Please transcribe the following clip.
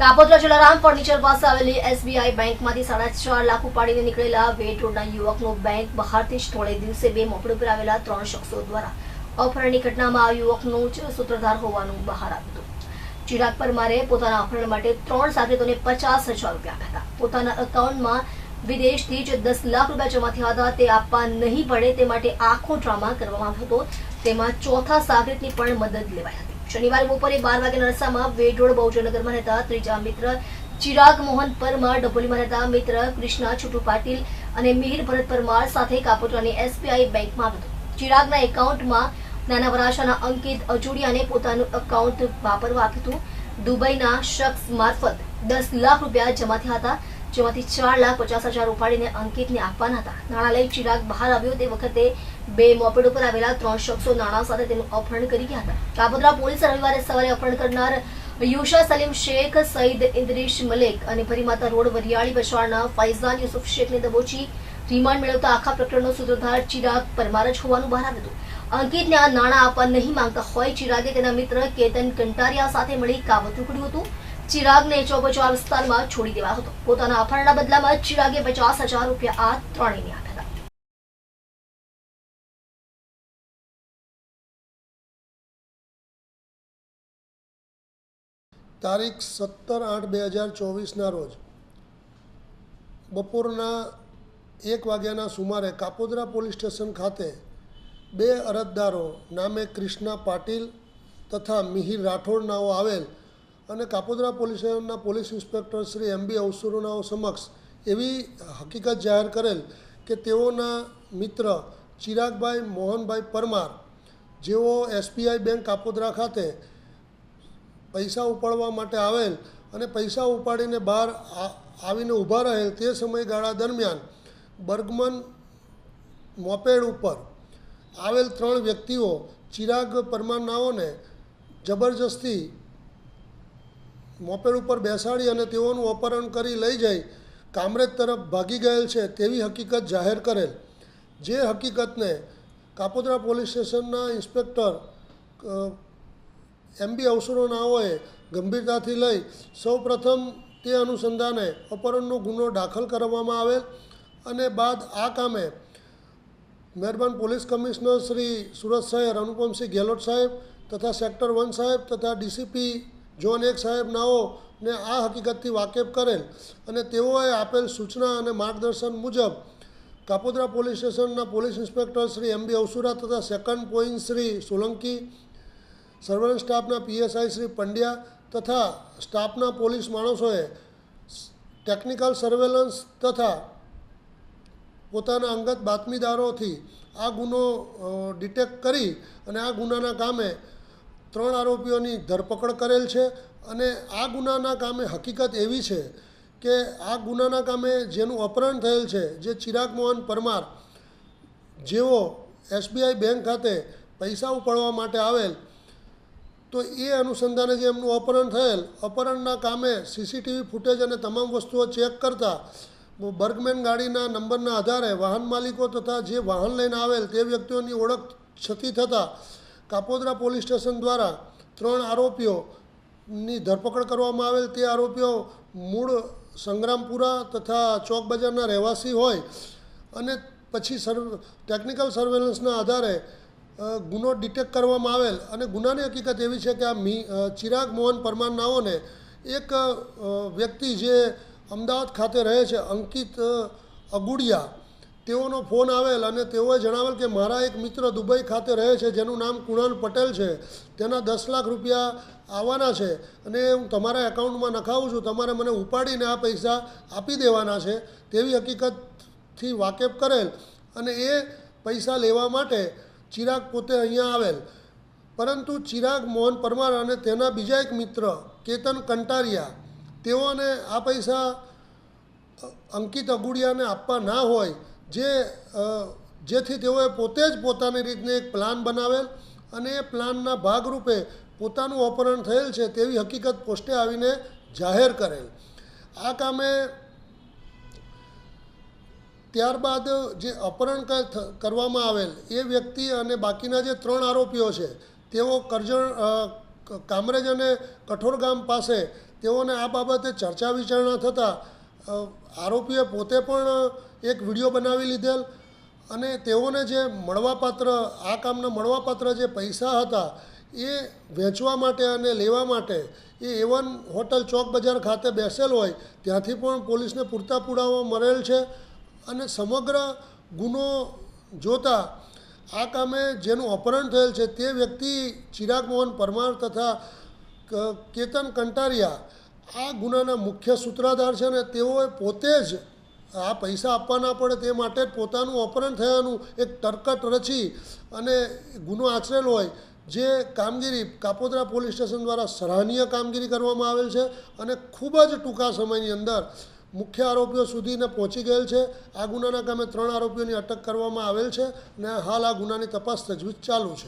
Kapodra Jalaram furniture પાસે આવેલી SBI બેંકમાંથી સાડા ચાર લાખ ઉપાડીને નીકળેલા વેટ રોડના યુવકનો બેંક બહારથી જ થોડે દિવસે બે મોકળી પર આવેલા ત્રણ શખ્સો દ્વારા અપહરણની ઘટનામાં આ યુવકનો જ સૂત્રધાર હોવાનું બહાર આવ્યું હતું. ચિરાગ પરમારે પોતાના અપહરણ માટે ત્રણ સાગરીતોને પચાસ હજાર રૂપિયા આપ્યા હતા. પોતાના એકાઉન્ટમાં વિદેશથી જ દસ લાખ રૂપિયા જમા થયા હતા. તે આપવા નહીં પડે તે માટે આખો ડ્રામા કરવામાં આવ્યો હતો. તેમાં ચોથા સાગરીતની પણ મદદ લેવાઈ હતી. શનિવારે બપોરે બાર વાગ્યાના નરસામાં વેઢોળ બહુજનગરમાં રહેતા ત્રીજા મિત્ર ચિરાગ મોહન પરમાર, ડભોલીમાં રહેતા મિત્ર કૃષ્ણા છુટુ પાટીલ અને મિહિર ભરત પરમાર સાથે કાપોદ્રાની એસબીઆઈ બેંકમાં આવ્યો ચિરાગના એકાઉન્ટમાં નાના વરાશાના અંકિત અજોડિયાને પોતાનું એકાઉન્ટ વાપરવા આપ્યું હતું. દુબઈના શખ્સ મારફત દસ લાખ રૂપિયા જમા થયા હતા. જેમાંથી ચાર લાખ પચાસ હજાર ઉપાડીને અંકિતને આપવાના હતા. નાણાં લઈ ચિરાગ બહાર આવ્યો. તે વખતે બે મોપેડ ઉપર આવેલા ત્રણ શખ્સો નાણાં સાથે તેનું અપહરણ કરી ગયા હતા. કાપોદ્રા પોલીસે રવિવારે સવારે અપહરણ કરનાર યુશા સલીમ શેખ, સઈદ ઇન્દ્રીશ મલેક અને ભરીમાતા રોડ વરિયાળી બસવાડના ફૈઝાન યુસુફ શેખને દબોચી રિમાન્ડ મેળવતા આખા પ્રકરણનો સૂત્રધાર ચિરાગ પરમાર જ હોવાનું બહાર આવ્યું હતું. અંકિતને આ નાણાં આપવા નહીં માંગતા હોય ચિરાગે તેના મિત્ર કેતન કંટારિયા સાથે મળી કાવતરું કર્યું હતું. ચિરાગને ચોબચાર વિસ્તારમાં છોડી દેવાયો હતો. પોતાના અપહરણના બદલામાં ચિરાગે પચાસ હજાર રૂપિયા આ ત્રણેયને તારીખ સત્તર આઠ બે હજાર ચોવીસના રોજ બપોરના એક વાગ્યાના સુમારે કાપોદરા પોલીસ સ્ટેશન ખાતે બે અરજદારો નામે ક્રિષ્ના પાટીલ તથા મિહિર રાઠોડ નાઓ આવેલ અને કાપોદ્રા પોલીસ સ્ટેશનના police inspector Shri M B અવસરોનાઓ સમક્ષ એવી હકીકત જાહેર કરેલ કે તેઓના મિત્ર ચિરાગભાઈ મોહનભાઈ પરમાર, જેઓ એસબીઆઈ બેંક કાપોદ્રા ખાતે પૈસા ઉપાડવા માટે આવેલ અને પૈસા ઉપાડીને બહાર આવીને ઊભા રહેલ તે સમયગાળા દરમિયાન બર્ગમન મોપેડ ઉપર આવેલ ત્રણ વ્યક્તિઓ ચિરાગ પરમારનાઓને જબરજસ્તી મોપેડ ઉપર બેસાડી અને તેઓનું અપહરણ કરી લઈ જઈ કામરેજ તરફ ભાગી ગયેલ છે તેવી હકીકત જાહેર કરેલ. જે હકીકતને કાપોદ્રા પોલીસ સ્ટેશનના ઇન્સ્પેક્ટર એમ બી અવસરોનાઓએ ગંભીરતાથી લઈ સૌપ્રથમ તે અનુસંધાને અપહરણનો ગુનો દાખલ કરવામાં આવેલ અને બાદ આ કામે મહેરબાન પોલીસ કમિશનર શ્રી સુરત શહેર અનુપમસિંહ ગેહલોત સાહેબ તથા સેક્ટર વન સાહેબ તથા ડીસીપી ઝોન એક સાહેબ નાઓને આ હકીકતથી વાકેફ કરેલ અને તેઓએ આપેલ સૂચના અને માર્ગદર્શન મુજબ કાપોદ્રા પોલીસ સ્ટેશનના police inspector Shri M B અવસુરા તથા second point Shri Solanki surveillance સ્ટાફના પીએસઆઈ શ્રી પંડ્યા તથા સ્ટાફના પોલીસ માણસોએ ટેકનિકલ સર્વેલન્સ તથા પોતાના અંગત બાતમીદારોથી આ ગુનો ડિટેક્ટ કરી અને આ ગુનાના કામે ત્રણ આરોપીઓની ધરપકડ કરેલ છે અને આ ગુનાના કામે હકીકત એવી છે કે આ ગુનાના કામે જેનું અપહરણ થયેલ છે, જે ચિરાગ મોહન પરમાર, જેઓ એસબીઆઈ બેંક ખાતે પૈસા ઉપાડવા માટે આવેલ, તો એ અનુસંધાને જે એમનું અપહરણ થયેલ, અપહરણના કામે સીસીટીવી ફૂટેજ અને તમામ વસ્તુઓ ચેક કરતા બર્ગમેન ગાડીના નંબરના આધારે વાહન માલિકો તથા જે વાહન લઈને આવેલ તે વ્યક્તિઓની ઓળખ છતી થતાં કાપોદ્રા પોલીસ સ્ટેશન દ્વારા ત્રણ આરોપીઓની ધરપકડ કરવામાં આવેલ. તે આરોપીઓ મૂળ સંગ્રામપુરા તથા ચોક બજારના રહેવાસી હોય અને પછી સર્વ ટેકનિકલ સર્વેલન્સના આધારે ગુનો ડિટેક્ટ કરવામાં આવેલ. અને ગુનાની હકીકત એવી છે કે આ મી ચિરાગ મોહન પરમાર નાઓને એક વ્યક્તિ જે અમદાવાદ ખાતે રહે છે, અંકિત અગુડિયા તેઓનો ફોન આવેલ અને તેઓએ જણાવેલ કે મારા એક મિત્ર દુબઈ ખાતે રહે છે, જેનું નામ કુણાલ પટેલ છે. તેના દસ લાખ રૂપિયા આવવાના છે અને હું તમારા એકાઉન્ટમાં નખાવું છું. તમારે મને ઉપાડીને આ પૈસા આપી દેવાના છે. તેવી હકીકતથી વાકેફ કરેલ અને એ પૈસા લેવા માટે ચિરાગ પોતે અહીંયા આવેલ. પરંતુ ચિરાગ, મોહન પરમાર અને તેના બીજા એક મિત્ર, કેતન કંટારિયા, તેઓને આ પૈસા અંકિત અગુડિયાને આપવા ના હોય જે જેથી તેઓએ પોતે જ પોતાની રીતને એક પ્લાન બનાવેલ અને એ પ્લાનના ભાગરૂપે પોતાનું અપહરણ થયેલ છે તેવી હકીકત પોસ્ટે આવીને જાહેર કરેલ. આ કામે ત્યારબાદ જે અપહરણ કરવામાં આવેલ એ વ્યક્તિ અને બાકીના જે ત્રણ આરોપીઓ છે, તેઓ કરજણ કામરેજ અને કઠોર ગામ પાસે તેઓને આ બાબતે ચર્ચા વિચારણા થતાં આરોપીએ પોતે પણ એક વીડિયો બનાવી લીધેલ અને તેઓને જે મળવાપાત્ર, આ કામના મળવાપાત્ર જે પૈસા હતા એ વેચવા માટે અને લેવા માટે એ એવન હોટલ ચોક બજાર ખાતે બેસેલ હોય ત્યાંથી પણ પોલીસને પૂરતા પુરાવા મળેલ છે અને સમગ્ર ગુનો જોતા આ કામે જેનું અપહરણ થયેલ છે તે વ્યક્તિ ચિરાગ મોહન પરમાર તથા કેતન કંટારિયા આ ગુનાના મુખ્ય સૂત્રધાર છે ને તેઓએ પોતે જ આ પૈસા આપવાના પડે તે માટે પોતાનું અપહરણ થયાનું એક તરકટ રચી અને ગુનો આચરેલો હોય, જે કામગીરી કાપોદ્રા પોલીસ સ્ટેશન દ્વારા સરાહનીય કામગીરી કરવામાં આવેલ છે અને ખૂબ જ ટૂંકા સમયની અંદર મુખ્ય આરોપીઓ સુધીને પહોંચી ગયેલ છે. આ ગુનાના કામે ત્રણ આરોપીઓની અટક કરવામાં આવેલ છે અને હાલ આ ગુનાની તપાસ તજવીજ ચાલુ છે.